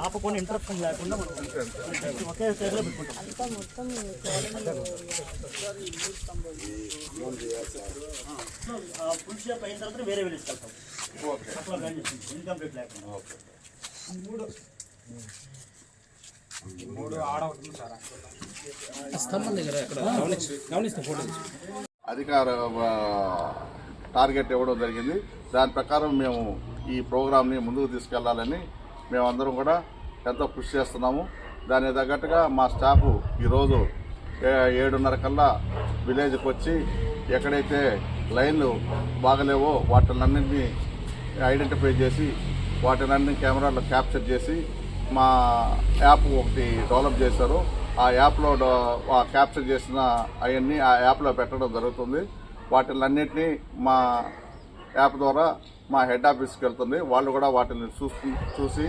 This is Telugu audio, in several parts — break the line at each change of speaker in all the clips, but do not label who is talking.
ఆపకుండా ఇంటరప్షన్ లేకుండా మనం ఒకే సైడ్లో పెట్టుకుంటాం
అంతా మొత్తం
ఫుల్ షేప్ అయిన తర్వాత వేరే వెళ్తాం. ఇన్కంప్లీట్ లేకుండా.
స్తంభం దగ్గర గమనిస్తే ఫోటో
అధికార టార్గెట్ ఇవ్వడం జరిగింది. దాని ప్రకారం మేము ఈ ప్రోగ్రామ్ని ముందుకు తీసుకెళ్ళాలని మేమందరం కూడా ఎంతో కృషి చేస్తున్నాము. దానికి తగ్గట్టుగా మా స్టాఫ్ ఈరోజు ఏ- ఏడున్నర కల్లా విలేజ్కి వచ్చి ఎక్కడైతే లైన్లు బాగలేవో వాటినన్నింటినీ ఐడెంటిఫై చేసి వాటినన్ని కెమెరాలో క్యాప్చర్ చేసి మా యాప్ ఒకటి డెవలప్ చేశారు. ఆ యాప్లో ఆ క్యాప్చర్ చేసిన అవన్నీ ఆ యాప్లో పెట్టడం జరుగుతుంది. వాటిలన్నింటినీ మా యాప్ ద్వారా మా హెడ్ ఆఫీస్కి వెళ్తుంది. వాళ్ళు కూడా వాటిని చూసు చూసి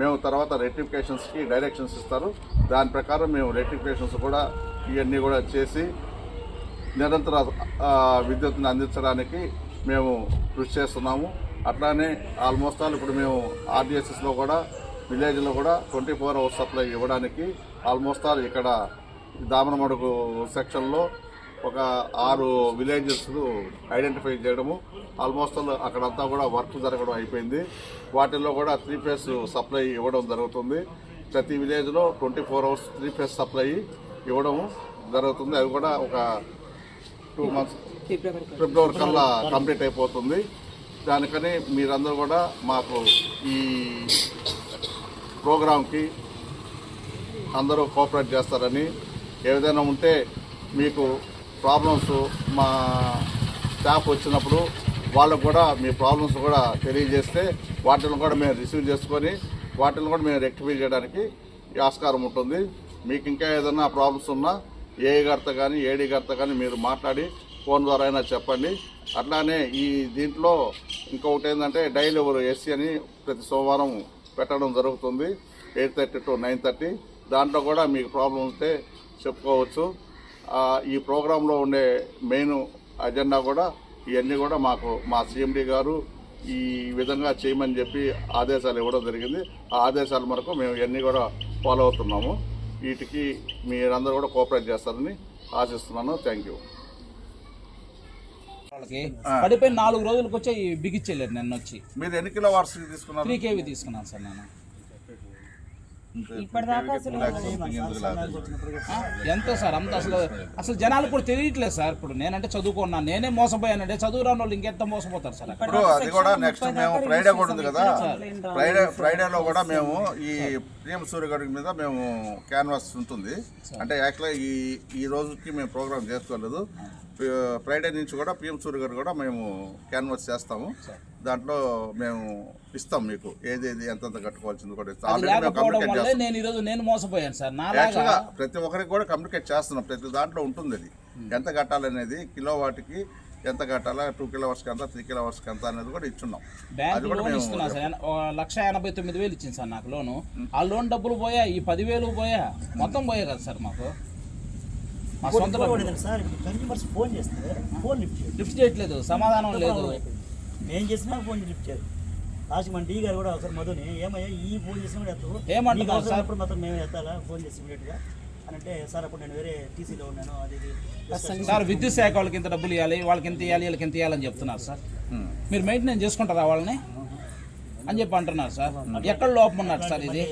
మేము తర్వాత రెక్టిఫికేషన్స్కి డైరెక్షన్స్ ఇస్తారు. దాని ప్రకారం మేము రెక్టిఫికేషన్స్ కూడా ఇవన్నీ కూడా చేసి నిరంతర విద్యుత్ని అందించడానికి మేము కృషి చేస్తున్నాము. అట్లానే ఆల్మోస్ట్ ఆల్ ఇప్పుడు మేము ఆర్డిఎస్ఎస్లో కూడా విలేజ్లో కూడా ట్వంటీ ఫోర్ అవర్స్ సప్లై ఇవ్వడానికి ఆల్మోస్ట్ ఆల్ ఇక్కడ దామనమడుగు సెక్షన్లో ఒక ఆరు విలేజెస్ ఐడెంటిఫై చేయడము. ఆల్మోస్ట్ ఆల్ అక్కడంతా కూడా వర్క్ జరగడం అయిపోయింది. వాటిల్లో కూడా త్రీ ఫేస్ సప్లై ఇవ్వడం జరుగుతుంది. ప్రతి విలేజ్లో twenty four hours three phase supply ఇవ్వడం జరుగుతుంది. అవి కూడా ఒక టూ మంత్స్ ఫిబ్రవరి కల్లా కంప్లీట్ అయిపోతుంది. దానికని మీరందరూ కూడా మాకు ఈ ప్రోగ్రాంకి అందరూ కోఆపరేట్ చేస్తారని ఏదైనా ఉంటే మీకు ప్రాబ్లమ్స్ మా స్టాఫ్ వచ్చినప్పుడు వాళ్ళకు కూడా మీ ప్రాబ్లమ్స్ కూడా తెలియజేస్తే వాటిని కూడా మేము రిసీవ్ చేసుకొని వాటిని కూడా మేము రెక్టిఫై చేయడానికి ఆస్కారం ఉంటుంది. మీకు ఇంకా ఏదైనా ప్రాబ్లమ్స్ ఉన్నా ఏ గారితో కానీ ఏడీ గారితో కానీ మీరు మాట్లాడి ఫోన్ ద్వారా అయినా చెప్పండి. అట్లానే ఈ దీంట్లో ఇంకొకటి ఏంటంటే డైలీ ఎవరు ఎస్సీ అని ప్రతి సోమవారం పెట్టడం జరుగుతుంది. Eight thirty to nine thirty. దాంట్లో కూడా మీకు ప్రాబ్లం ఉంటే చెప్పుకోవచ్చు. ఈ ప్రోగ్రాంలో ఉండే మెయిన్ అజెండా కూడా ఇవన్నీ కూడా మాకు మా సిఎండి గారు ఈ విధంగా చేయమని చెప్పి ఆదేశాలు ఇవ్వడం జరిగింది. ఆ ఆదేశాల మేరకు మేము ఇవన్నీ కూడా ఫాలో అవుతున్నాము. వీటికి మీరందరూ కూడా కోఆపరేట్ చేస్తారని ఆశిస్తున్నాను. థ్యాంక్ యూ
వాళ్ళకి పడిపోయి నాలుగు రోజులకు వచ్చి బిగిచ్చేయలేరు నిన్న వచ్చి
మీరు ఎన్ని కిలో వార్స్ తీసుకున్నారు?
త్రీ కేవీ తీసుకున్నాను సార్ నేను.
ఇప్పటిదాకా అసలు?
ఎంతో సార్? అంత అసలు అసలు జనాలు కూడా తెలియట్లేదు సార్. ఇప్పుడు నేనంటే చదువుకున్నాను నేనే మోసపోయానంటే చదువు రాని వాళ్ళు ఇంకెంత మోసపోతారు సార్
ఇప్పుడు అది కూడా నెక్స్ట్ మేము ఫ్రైడే కూడా ఉంది కదా. ఫ్రైడే ఫ్రైడేలో కూడా మేము ఈ ప్రియం సూర్యగఢ్ మీద మేము క్యాన్వాస్ ఉంటుంది. అంటే యాక్చువల్గా ఈ ఈ రోజుకి మేము ప్రోగ్రామ్ చేసుకోలేదు. ఫ్రైడే నుంచి కూడా పిఎం సూర్యగఢ్ కూడా మేము క్యాన్వాస్ చేస్తాము. దాంట్లో మేము ఇస్తాం మీకు. ఏది ఏది ఎంతెంత కట్టుకోవాల్సింది కూడా ఇస్తాం.
లేకపోవడం నేను ఈరోజు నేను మోసపోయాను సార్.
యాక్చువల్గా ప్రతి ఒక్కరికి కూడా కమ్యూనికేట్ చేస్తున్నాం. ప్రతి దాంట్లో ఉంటుంది అది. ఎంత కట్టాలనేది కిలో వాటికి ఎంత కట్టాలా టూ కిలో అవర్స్కి ఎంత త్రీ కిలో అవర్స్కి ఎంత అనేది కూడా ఇచ్చున్నాం.
బ్యాంక్
అది కూడా
లోన్ ఇస్తున్నా సార్. లక్ష ఎనభై తొమ్మిది వేలు ఇచ్చింది సార్ నాకు లోను. ఆ లోన్ డబ్బులు పోయా ఈ పదివేలు పోయా? మొత్తం పోయా కదా సార్ మాకు. మా సొంత
ఫోన్ చేస్తే ఫోన్ లిఫ్ట్
లిఫ్ట్ చేయట్లేదు సమాధానం లేదు.
నేను చేసినా ఫోన్ లిఫ్ట్ చేయరు లాస్ట్ మన డీ గారు కూడా ఒకసారి మధుని ఏమయ్యా ఈ ఫోన్ చేసినా కూడా ఎత్తు
ఏమంటున్నారు
నీకు అవసరం
సార్?
ఉన్నప్పుడు మాత్రం మేము ఎత్తాలా? ఫోన్ చేసి ఇమీడియట్గా అని అంటే సార్ అప్పుడు నేను వేరే టీసీలో ఉన్నాను అది ఇది
సార్ విద్యుత్ శాఖ వాళ్ళకి ఇంత డబ్బులు ఇవ్వాలి వాళ్ళకి ఎంత ఇవ్వాలి వీళ్ళకి ఎంత ఇవ్వాలని చెప్తున్నారు సార్. మీరు మెయింటెనెన్స్ చేసుకుంటారా వాళ్ళని? అని చెప్పి అంటున్నారు సార్. ఎక్కడ లోపం ఉన్నారు సార్ ఇది?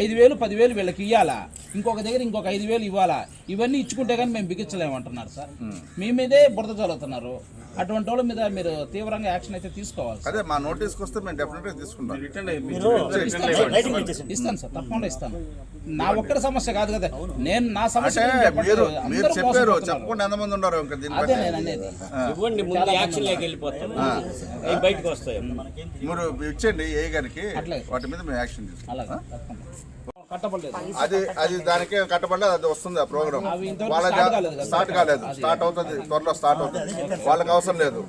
ఐదు వేలు పదివేలు వీళ్ళకి ఇవ్వాలా ఇంకొక దగ్గర ఇంకొక ఐదు వేలు ఇవ్వాలా? ఇవన్నీ ఇచ్చుకుంటే కానీ మేము బిగించలేమంటున్నారు సార్. మీ మీదే బురద చల్లుతున్నారు. అటువంటి వాళ్ళ మీద మీరు తీవ్రంగా యాక్షన్ అయితే తీసుకోవాలి సార్.
అదే మా నోటీస్కి వస్తే మేము డెఫినెట్గా తీసుకుంటాం.
ఇస్తాను సార్ తప్పకుండా ఇస్తాను. నా ఒక్కడి సమస్య కాదు కదా. నేను నా సమస్య.
మీరు మీరు చెప్పారు. చెప్పకుండా ఎంతమంది ఉన్నారు ఇంకా దీని
అదే నేను అనేది.
ఇవ్వండి ముందు యాక్షన్ లేక వెళ్ళిపోతాం బయటకు వస్తాయి.
మీరు ఇచ్చండి ఏ గారికి
అట్లాగే.
వాటి మీద మేము యాక్షన్ తీసుకుంటాం.
అలాగే
అది అది దానికే కట్టబడలేదు అది వస్తుంది ఆ ప్రోగ్రామ్. వాళ్ళ
స్టార్ట్ కాలేదు కదా.
స్టార్ట్ అవుతుంది త్వరలో స్టార్ట్ అవుతుంది. వాళ్ళకి అవసరం లేదు.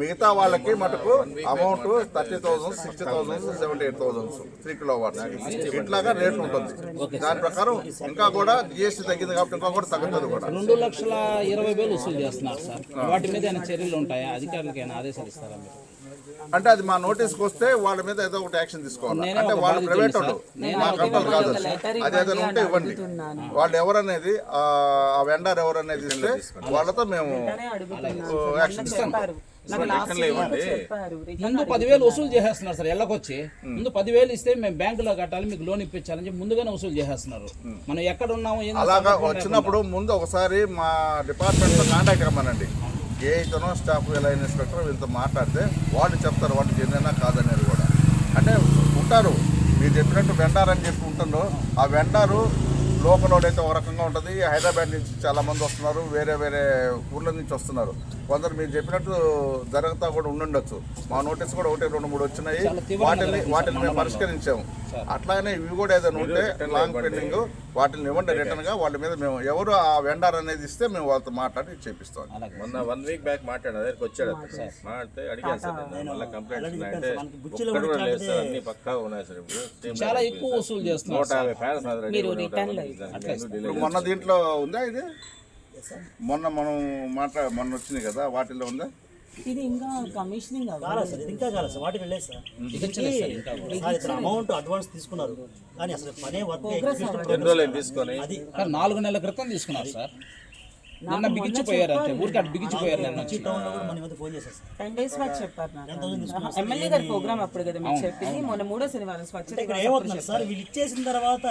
మిగతా వాళ్ళకి మటుకు amount thirty thousand sixty thousand seventy eight thousand three kilo watts ఇట్లాగా రేట్ ఉంటుంది. దాని ప్రకారం ఇంకా కూడా జిఎస్టీ తగ్గింది కాబట్టి ఇంకా కూడా తగ్గుతుంది కూడా.
రెండు లక్షల ఇరవై వేలు వసూలు చేస్తున్నారు సార్. వాటి మీద ఏమైనా చర్యలు ఉంటాయా? అధికారులకి ఏమైనా ఆదేశాలు ఇస్తారా మీరు?
అంటే అది మా నోటీస్కి వస్తే వాళ్ళ మీద ఏదో ఒకటి యాక్షన్ తీసుకోవాలి. అంటే వాళ్ళు ప్రైవేట్. వాళ్ళు
నేనే
మా కంపెనీ కాదు ఉంటే ఇవ్వండి. వాళ్ళు ఎవరనేది ఆ ఆ వెండర్ ఎవరనేది ఇస్తే వాళ్ళతో మేము యాక్షన్ ఇస్తాం
ముందు పదివేలు వసూలు చేసేస్తున్నారు సార్ ఎళ్ళకొచ్చి ముందు పదివేలు ఇస్తే మేము బ్యాంకులో కట్టాలి మీకు లోన్ ఇప్పించాలని చెప్పి ముందుగానే వసూలు చేసేస్తున్నారు. మనం ఎక్కడ ఉన్నామో
అలాగా వచ్చినప్పుడు ముందు ఒకసారి మా డిపార్ట్మెంట్తో కాంటాక్ట్ అవ్వమనండి ఏ స్టాఫ్ ఎలా ఇన్స్పెక్టర్ వీళ్ళతో మాట్లాడితే వాళ్ళు చెప్తారు వాళ్ళు జెన్యునా కాదనేది కూడా. అంటే ఉంటారు మీరు చెప్పినట్టు వెండార్ అని చెప్పి ఉంటుందో ఆ వెండారు లోకల్ అయితే ఒక రకంగా ఉంటుంది. హైదరాబాద్ నుంచి చాలా మంది వస్తున్నారు. వేరే వేరే ఊర్ల నుంచి వస్తున్నారు. కొందరు మీరు చెప్పినట్టు జరుగుతా కూడా ఉండుండొచ్చు. మా నోటీస్ కూడా ఒకటి రెండు మూడు వచ్చినాయి. వాటిని వాటిని మేము. పరిష్కరించాము. అట్లానే ఇవి కూడా ఏదైనా ఉంటే లాంగ్ పెండింగ్ వాటిని ఇవ్వండి. రిటర్న్గా. వాళ్ళ మీద మేము ఎవరు ఆ వెండర్ అనేది ఇస్తే మేము వాళ్ళతో మాట్లాడి చేపిస్తాం.
మొన్న వన్ వీక్ బ్యాక్ మాట్లాడాను. దగ్గరికి వచ్చాడు. మాట్లాడితే అడిగాను సార్. మళ్ళీ కంప్లైంట్స్ ఉన్నాయంటే ఒక్కడు కూడా లేదు సార్. అన్ని పక్కా ఉన్నాయి సార్ ఇప్పుడు. Same
చాలా
like
ఎక్కువ
సార్.
వసూలు చేస్తున్నారు
నూట యాభై ఫ్యాన్స్
మీరు
మొన్న దీంట్లో ఉందా ఇది? మొన్న మనం మాట్లా మొన్న వచ్చినాయి కదా వాటిల్లో ఉందా?
ఇది ఇంకా కమిషనింగ్
కాలేదు సార్ ఇది ఇంకా కాలేదు సార్ వాటికి వెళ్ళలేదు సార్. అమౌంట్ అడ్వాన్స్ తీసుకున్నారు. కానీ అసలు పనే వర్క్
తీసుకొని?
అది
సార్ నాలుగు నెలల క్రితం తీసుకున్నారు సార్. నిన్న బిగించిపోయారు అంటే ఊరికి అటు బిగించిపోయారు నిన్న. వచ్చి
టౌన్లో కూడా మన మీద ఫోన్ చేశారు సార్.
టెన్ డేస్ బ్యాక్ చెప్పారు నాకు? ఎమ్మెల్యే గారి ప్రోగ్రామ్ అప్పుడు కదా మీరు చెప్పింది. మొన్న మూడో శనివారం స్వచ్ఛత
ఇక్కడ ఏమవుతుంది సార్? వీళ్ళు ఇచ్చేసిన తర్వాత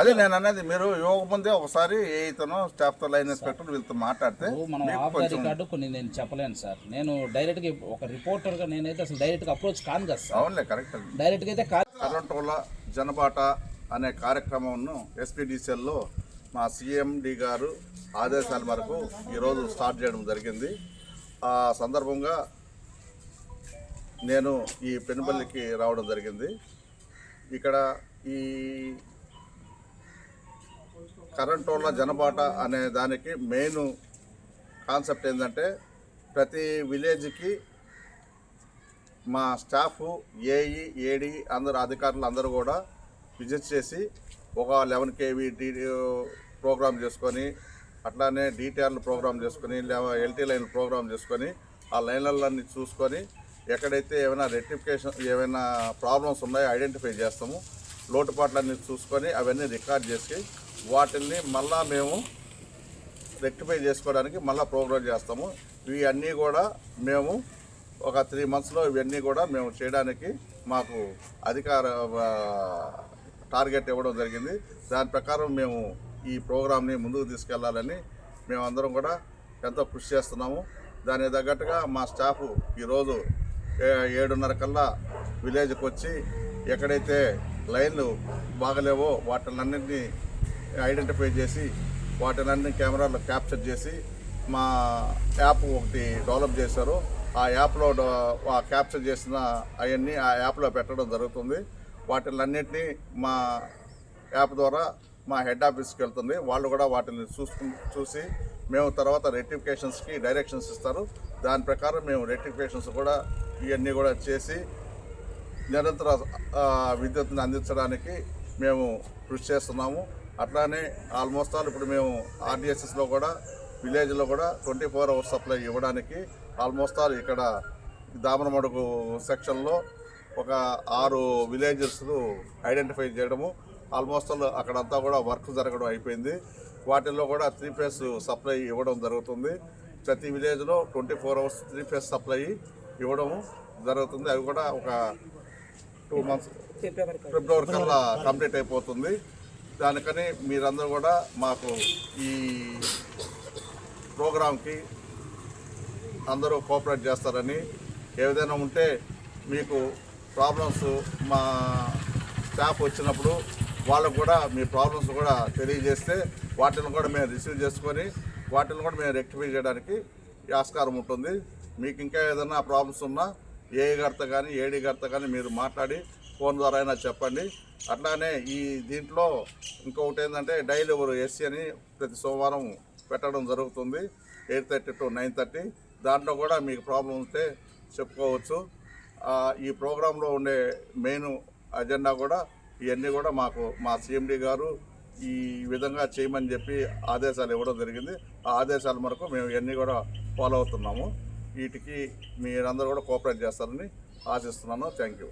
అదే నేను అనేది మీరు ఇవ్వకముందే ఒకసారి ఏ ఇతను స్టాఫ్తో లైన్ ఇన్స్పెక్టర్ వీళ్ళతో మాట్లాడితే
మనం ఆఫ్ రికార్డు కొన్ని నేను చెప్పలేను సార్. నేను డైరెక్ట్గా ఒక రిపోర్టర్గా నేనైతే అసలు డైరెక్ట్గా అప్రోచ్ కాను కదా సార్.
అవునులే కరెక్ట్ అది.
డైరెక్ట్గా అయితే కాదు.
కరెంటోళ్ళ జనబాట అనే కార్యక్రమంను ఎస్పీడీసీఎల్లో మా సిఎండి గారు ఆదేశాల మేరకు ఈరోజు స్టార్ట్ చేయడం జరిగింది. ఆ సందర్భంగా నేను ఈ పెనుబల్లికి రావడం జరిగింది. ఇక్కడ ఈ కరెంటోళ్ళ జనబాట అనే దానికి మెయిన్ కాన్సెప్ట్ ఏంటంటే ప్రతి విలేజ్కి మా స్టాఫ్ ఏఈ ఏడి అందరు అధికారులు అందరూ కూడా విజిట్ చేసి ఒక లెవెన్ కేవీ డి ప్రోగ్రామ్ చేసుకొని అట్లానే డిటిఆర్లు ప్రోగ్రామ్ చేసుకొని ఎల్టీ లైన్ ప్రోగ్రామ్ చేసుకొని ఆ లైన్లన్నీ చూసుకొని ఎక్కడైతే ఏమైనా రెక్టిఫికేషన్ ఏమైనా ప్రాబ్లమ్స్ ఉన్నాయో ఐడెంటిఫై చేస్తాము. లోటుపాట్లన్నీ చూసుకొని అవన్నీ రికార్డ్ చేసి వాటిల్ని మళ్ళా మేము రెక్టిఫై చేసుకోవడానికి మళ్ళీ ప్రోగ్రామ్ చేస్తాము. ఇవి అన్నీ కూడా మేము ఒక త్రీ మంత్స్లో ఇవన్నీ కూడా మేము చేయడానికి మాకు అధికార టార్గెట్ ఇవ్వడం జరిగింది. దాని ప్రకారం మేము ఈ ప్రోగ్రామ్ని ముందుకు తీసుకెళ్ళాలని మేమందరం కూడా ఎంతో కృషి చేస్తున్నాము. దానికి తగ్గట్టుగా మా స్టాఫ్ ఈరోజు ఏ- ఏడున్నర కల్లా విలేజ్కి వచ్చి ఎక్కడైతే లైన్లు బాగలేవో వాటినన్నింటినీ ఐడెంటిఫై చేసి వాటినన్ని కెమెరాలో క్యాప్చర్ చేసి మా యాప్ ఒకటి డెవలప్ చేశారు. ఆ యాప్లో క్యాప్చర్ చేసిన అవన్నీ ఆ యాప్లో పెట్టడం జరుగుతుంది. వాటిలన్నింటినీ మా యాప్ ద్వారా మా హెడ్ ఆఫీస్కి వెళ్తుంది. వాళ్ళు కూడా వాటిని చూసుకు చూసి మేము తర్వాత రెక్టిఫికేషన్స్కి డైరెక్షన్స్ ఇస్తారు. దాని ప్రకారం మేము రెక్టిఫికేషన్స్ కూడా ఇవన్నీ కూడా చేసి నిరంతర విద్యుత్ని విద్యుత్తుని అందించడానికి మేము కృషి చేస్తున్నాము. అట్లానే ఆల్మోస్ట్ ఆల్ ఇప్పుడు మేము ఆర్డిఎస్ఎస్లో కూడా విలేజ్లో కూడా ట్వంటీ ఫోర్ అవర్స్ సప్లై ఇవ్వడానికి ఆల్మోస్ట్ ఆల్ ఇక్కడ దామనమడుగు సెక్షన్లో ఒక ఆరు విలేజెస్ ఐడెంటిఫై చేయడము. ఆల్మోస్ట్ ఆల్ అక్కడంతా కూడా వర్క్ జరగడం అయిపోయింది. వాటిల్లో కూడా త్రీ ఫేస్ సప్లై ఇవ్వడం జరుగుతుంది. ప్రతి విలేజ్లో twenty four hours three phase supply ఇవ్వడము జరుగుతుంది. అవి కూడా ఒక టూ మంత్స్
ఫిబ్రవరి
ఫిబ్రవరి కల్లా కంప్లీట్ అయిపోతుంది. దానికని మీరందరూ కూడా మాకు ఈ ప్రోగ్రాంకి అందరూ కోఆపరేట్ చేస్తారని ఏదైనా ఉంటే మీకు ప్రాబ్లమ్స్ మా స్టాఫ్ వచ్చినప్పుడు వాళ్ళకు కూడా మీ ప్రాబ్లమ్స్ కూడా తెలియజేస్తే వాటిని కూడా మేము రిసీవ్ చేసుకొని వాటిని కూడా మేము రెక్టిఫై చేయడానికి ఆస్కారం ఉంటుంది. మీకు ఇంకా ఏదైనా ప్రాబ్లమ్స్ ఉన్నా ఏ గారితో కానీ ఏడీ గారితో కానీ మీరు మాట్లాడి ఫోన్ ద్వారా అయినా చెప్పండి. అట్లానే ఈ దీంట్లో ఇంకొకటి ఏంటంటే డైలీ ఎవరు ఎస్సీ అని ప్రతి సోమవారం పెట్టడం జరుగుతుంది. Eight thirty to nine thirty. దాంట్లో కూడా మీకు ప్రాబ్లం ఉంటే చెప్పుకోవచ్చు. ఈ ప్రోగ్రాంలో ఉండే మెయిన్ అజెండా కూడా ఇవన్నీ కూడా మాకు మా సిఎండి గారు ఈ విధంగా చేయమని చెప్పి ఆదేశాలు ఇవ్వడం జరిగింది. ఆ ఆదేశాల మేరకు మేము ఇవన్నీ కూడా ఫాలో అవుతున్నాము. వీటికి మీరందరూ కూడా కోఆపరేట్ చేస్తారని ఆశిస్తున్నాను. Thank you